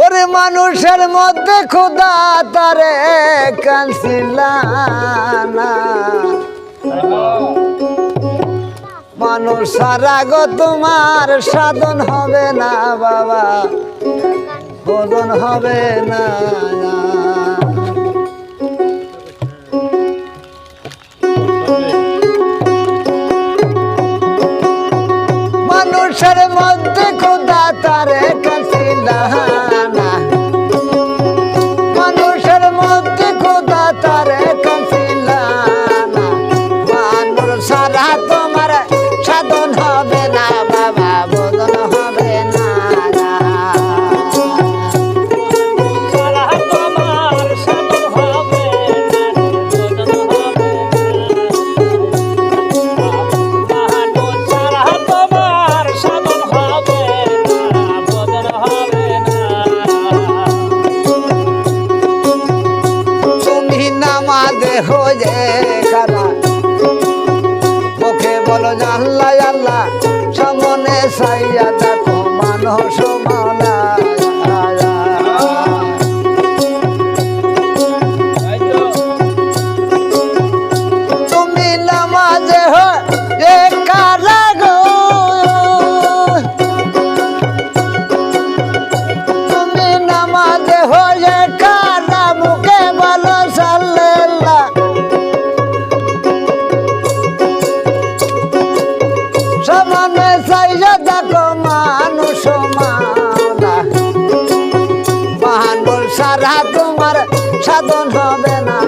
ওরে মানুষের মধ্যে খোদা তারে কানসিলানা মানুষ সারা গো, তোমার সাধন হবে না, বাবা। বদন হবে না। মানুষের মধ্যে খোদা তার কাছে যে খারা বলো জানলা আল্লাহ সামনে সাইয়া সমানে সাইজা দেখো মানুষ মাওলা মহান বল সারা তোমার সাধন হবে না।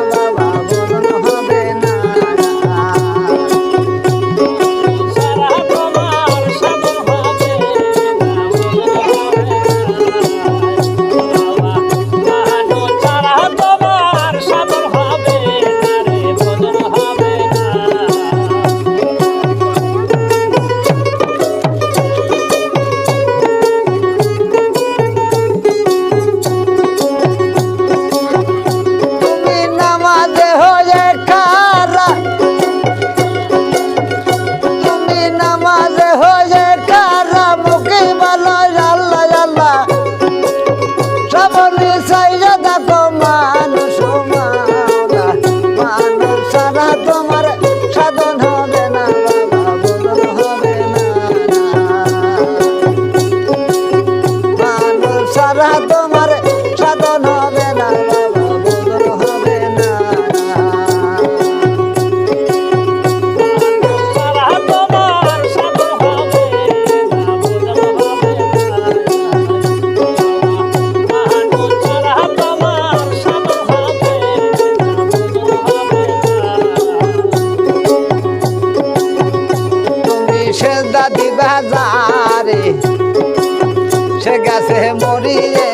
সে গেছে মরিয়ে,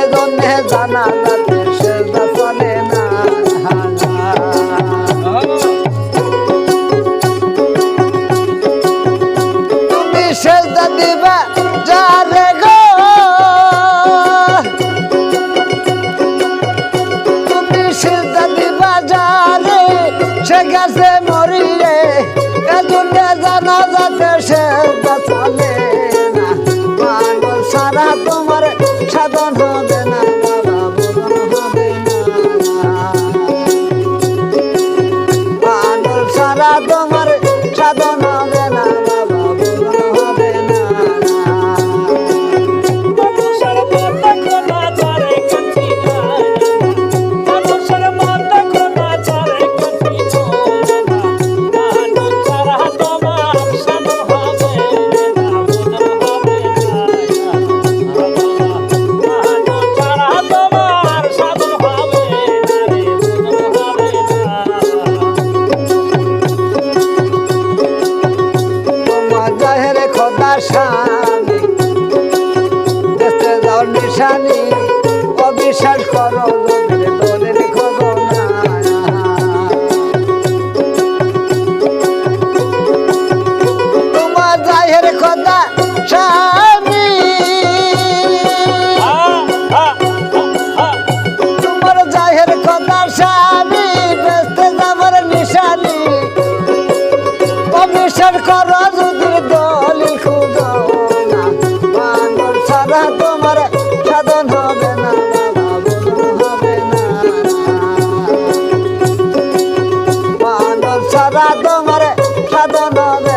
এজন্যে জানা যাতে সে চলে তুমি সেজদা দিবা যারে গো। তুমি সেজদা দিবা যারে, সে গেছে মরিয়ে জানা যাতে সে চলে সারা তোমার সাধন হবে না। achar তোমার সাধন হবে না হবে না। মানব সারা তোমার সাধন হবে